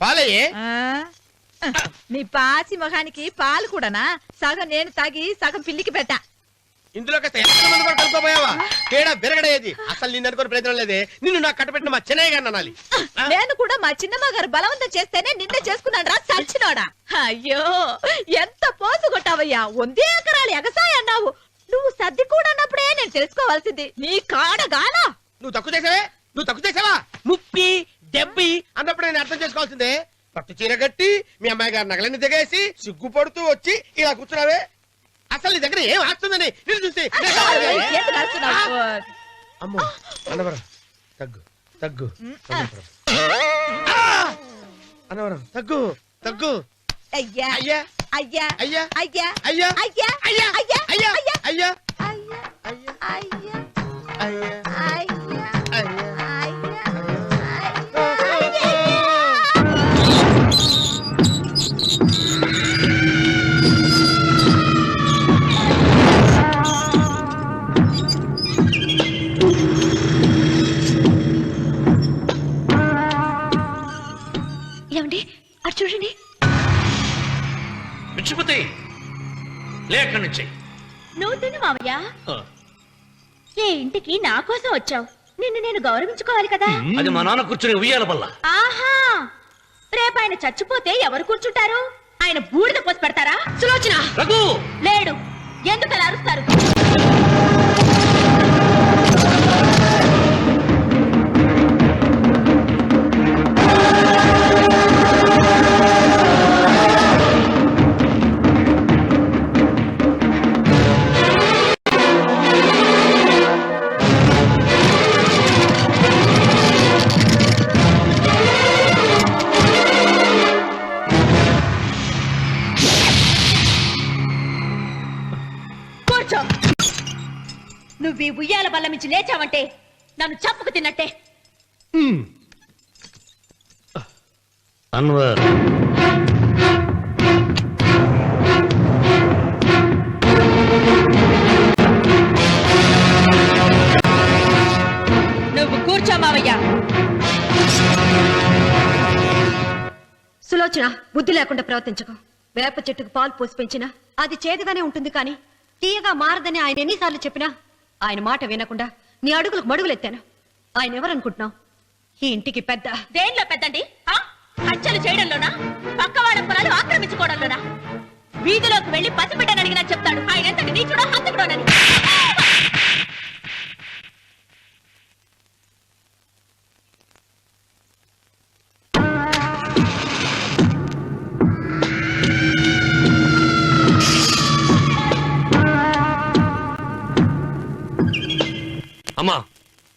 పాలయ్యే? నీ పాసి మొహానికి పాలు కూడానా? సగం నేను తాగి సగం పిల్లికి పెట్టా. ఇందులో కలుపుకోపోయావా తేడా బెరగడేది అసలు నిన్ను అనుకుని ప్రయత్నం లేదే. నిన్ను నాకు కట్టబెట్టిన మా చెన్నయ్య గారిని అనాలి. నేను కూడా మా చిన్నమ్మ గారు బలవంతం చేస్తేనే నిన్నే చేసుకున్నాడు రా చచ్చినోడా అయ్యో ఎంత పోసు కొట్టావయ్యా? వందే ఎకరాలు ఎగసాయి అన్నావు నువ్వు సర్ది కూడా అన్నప్పుడే నేను తెలుసుకోవాల్సింది. నీ కాడగానా నువ్వు తక్కువ చేసావే? నువ్వు తక్కువ చేసావా? ముప్పి దెబ్బి అన్నప్పుడు నేను అర్థం చేసుకోవాల్సిందే. పట్టు చీర కట్టి మీ అమ్మాయి గారి నగలని దిగేసి సిగ్గుపడుతూ వచ్చి ఇలా కూర్చున్నావే? అసలు నీ దగ్గర ఏం ఆస్తుందని నేను చూసి? అమ్మో అన్నవరం తగ్గు తగ్గు అన్నవరం. తగ్గు తగ్గు. అయ్యా. అయ్యా. అయ్యా అయ్యా అయ్యా అయ్యా అయ్యా అయ్యా అయ్యా అయ్యా అయ్యా అయ్యా. అయ్యా. అయ్యా ఇంటికి నా కోసం వచ్చావు. నిన్ను నేను గౌరవించుకోవాలి కదా? అది మా నాన్న కూర్చుని ఉయ్యాల వల్ల ఆహా! రేపు ఆయన చచ్చిపోతే ఎవరు కూర్చుంటారు? ఆయన బూడిద పోసి పెడతారా? సులోచన! రఘు! లేడు. ఎందుకు అలా అరుస్తారు? ఈ ఉయ్యాల బల్ల మించి లేచావంటే నన్ను చప్పుకు తిన్నట్టే. అన్వర్. నువ్వు కూర్చో మావయ్య. సులోచన బుద్ధి లేకుండా ప్రవర్తించకు. వేప చెట్టుకు పాలు పోసి పెంచినా అది చేదుగానే ఉంటుంది కానీ తీయగా మారదని ఆయన ఎన్నిసార్లు చెప్పినా ఆయన మాట వినకుండా నీ అడుగులకు మడుగులెత్తాను. ఆయన ఎవరనుకుంటున్నావు? ఈ ఇంటికి పెద్ద. దేనిలో పెద్దండి? ఆ? హత్యలు చేయడంలోనా? పక్కవాళ్ళ పొలాలు ఆక్రమించుకోవడంలోనా? వీధిలోకి వెళ్ళి పసిబిడ్డని అడిగినా చెప్తాడు. ఆయన ఎంతటి నీచుడో హంతకుడోనని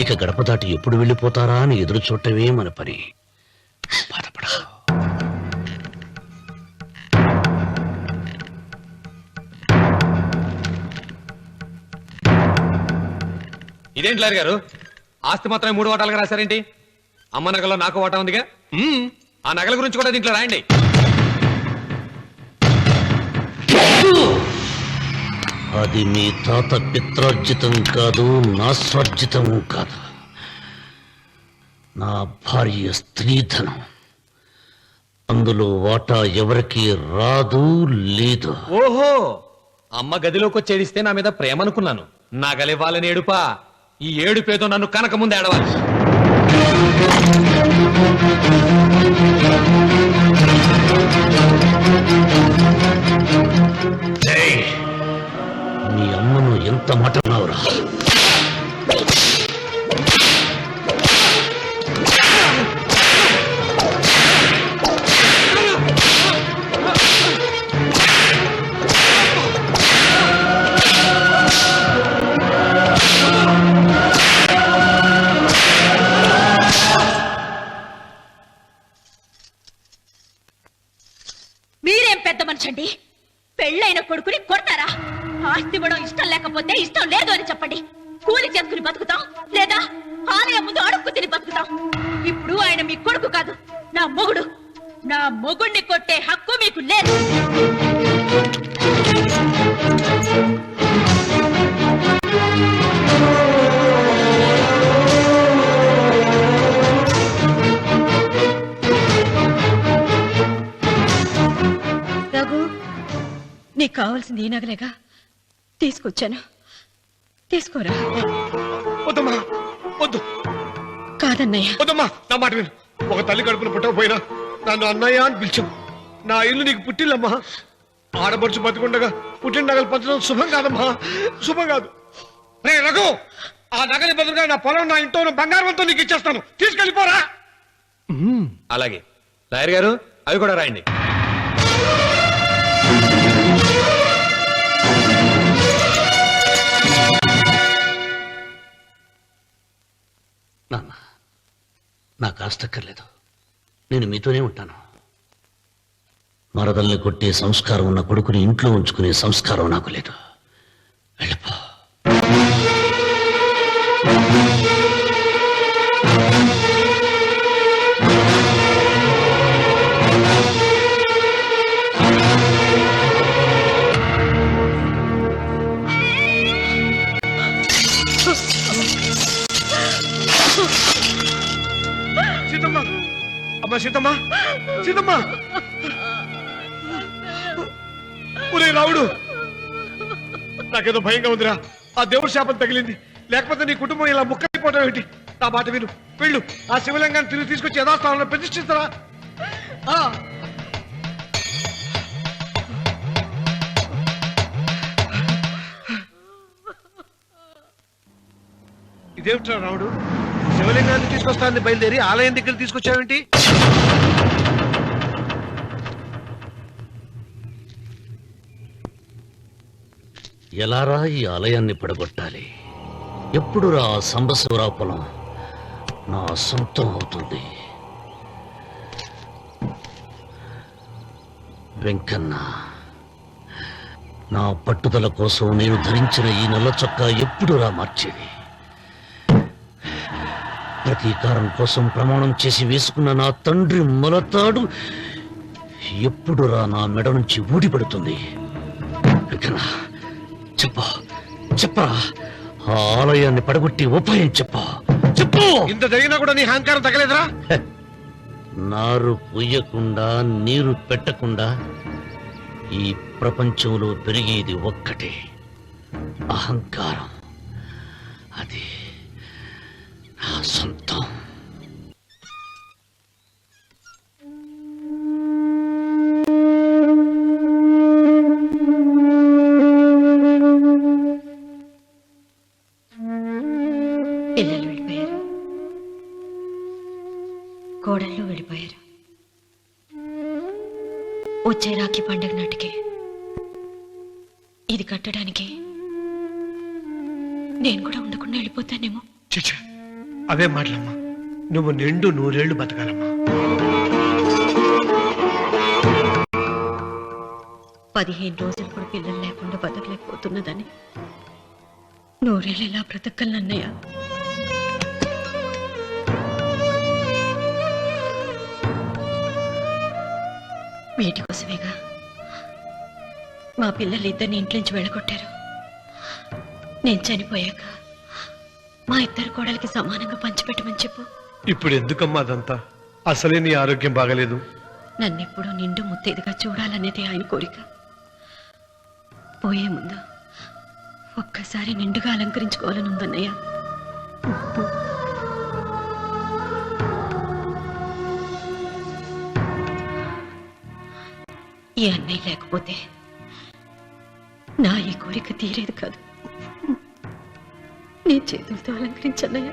ఇక గడప దాటి ఎప్పుడు వెళ్ళిపోతారా అని ఎదురు చూడటమే మన పని. బాధపడకు. ఇదేంటి లారి గారు? ఆస్తి మాత్రమే మూడు వాటాలుగా రాశారేంటి? అమ్మ నగలో నాకు వాటా ఉందిగా? మ్మ్. ఆ నగల గురించి కూడా దీంట్లో రాయండి. అది మీ తాత పిత్రార్జితం కాదు నా స్వార్జితం కాదు. నా భార్య స్త్రీధనం. అందులో వాటా ఎవరికి రాదు లేదు. ఓహో! అమ్మ గదిలోకి వచ్చేడిస్తే నా మీద ప్రేమ అనుకున్నాను నగలివ్వాలని ఏడుపా. ఈ ఏడు పేదో నన్ను కనక ముందు ఏడవాలి. మీ అమ్మను ఎంత మాట అన్నావురా మీరేం పెద్ద మనిషి అండి పెళ్ళైన కొడుకుని కొడతారా? ఆస్తి ఇవ్వడం ఇష్టం లేకపోతే ఇష్టం లేదు అని చెప్పండి. కూలి చేసుకుని బతుకుతాం లేదా ఆలయం ముందు అడుక్కు తిని బతుకుతాం. ఇప్పుడు ఆయన మీ కొడుకు కాదు నా మొగుడు. నా మొగుణ్ణి కొట్టే హక్కు మీకు లేదు. రఘు నీకు కావాల్సింది ఈ నగలేగా? తీసుకొచ్చాను. తీసుకోరా. వద్దమ్మా వద్దు. కాదన్నయ్య. వద్దమ్మా నా మాట విను. ఒక తల్లి కడుపున పుట్టకపోయినా నన్ను అన్నయ్య అని పిలిచావు నా ఇల్లు నీకు పుట్టిల్లమ్మా. ఆడపడుచు బతికుండగా పుట్టిన నగలు పంచడం శుభం కాదమ్మా. శుభం కాదు. రే రఘు ఆ నగలి బదులుగా నా పొలం నా ఇంట్లో ఉన్న బంగారంతో నీకు ఇచ్చేస్తాను. తీసుకెళ్ళిపోరా. అలాగే. లాయర్ గారు అవి కూడా రాయండి. నాకు ఆస్తక్కర్లేదు నేను మీతోనే ఉంటాను. మరదల్ని కొట్టే సంస్కారం ఉన్న కొడుకుని ఇంట్లో ఉంచుకునే సంస్కారం నాకు లేదు. వెళ్ళిపో. చిన్నమ్మా! ఒరే రావుడు నాకేదో భయంగా ఉందిరా. ఆ దేవుడి శాపం తగిలింది. లేకపోతే నీ కుటుంబం ఇలా ముక్కైపోవటం ఏంటి? నా మాట విను. వెళ్ళు. ఆ శివలింగాన్ని తిరిగి తీసుకొచ్చి యథాస్థానంలో ప్రతిష్ఠిస్తారా? ఆ. ఇదేమిట్రా రావుడు శివలింగాన్ని తీసుకొస్తానని బయలుదేరి ఆలయం దగ్గర తీసుకొచ్చావేంటి? ఎలారా ఈ ఆలయాన్ని పడగొట్టాలి? ఎప్పుడురా ఆ సంబశివరావు పొలం నా సొంతం అవుతుంది? వెంకన్న నా పట్టుదల కోసం నేను ధరించిన ఈ నల్ల చొక్కా ఎప్పుడురా మార్చేది ప్రతీకారం కోసం ప్రమాణం చేసి వేసుకున్న నా తండ్రి మొలతాడు ఎప్పుడురా నా మెడ నుంచి ఊడిపడుతుంది? వెంకన్న చెప్పా. చెప్పరా? ఆ ఆలయాన్ని పడగొట్టి ఉపాయం చెప్పా. చెప్పు! ఇంత జరిగినా కూడా నీ అహంకారం తగ్గలేదురా. నారు పొయ్యకుండా నీరు పెట్టకుండా ఈ ప్రపంచంలో పెరిగేది ఒక్కటే అహంకారం. అది నా సొంతం కోడళ్ళు వెళ్ళిపోయారు వచ్చే రాఖీ పండగ నాటికి ఇది కట్టడానికి నేను కూడా ఉండకుండా వెళ్ళిపోతానేమో. చిచ్చ అవే మాటలమ్మా. నువ్వు నిండు నూరేళ్ళు బతకాలమ్మా. పదిహేను రోజులు కూడా పిల్లలు లేకుండా బతకలేకపోతున్నదని. నూరేళ్ళు ఎలా బ్రతకలన్నయ్య వీటి కోసమేగా. మా పిల్లలు ఇద్దరిని ఇంట్లోంచి వెళ్ళగొట్టారు. నేను చనిపోయాక మా ఇద్దరు కోడలికి సమానంగా పంచిపెట్టమని చెప్పు. ఇప్పుడు ఎందుకమ్మా అదంతా? అసలే నీ ఆరోగ్యం బాగలేదు. నన్నెప్పుడు నిండు ముత్తైదుగా చూడాలనేది ఆయన కోరిక. పోయే ముందు ఒక్కసారి నిండుగా అలంకరించుకోవాలని ఈ అన్నయ్య లేకపోతే నా ఈ కోరిక తీరేది కాదు. నీ చేతులతో అలంకరించన్నయ్య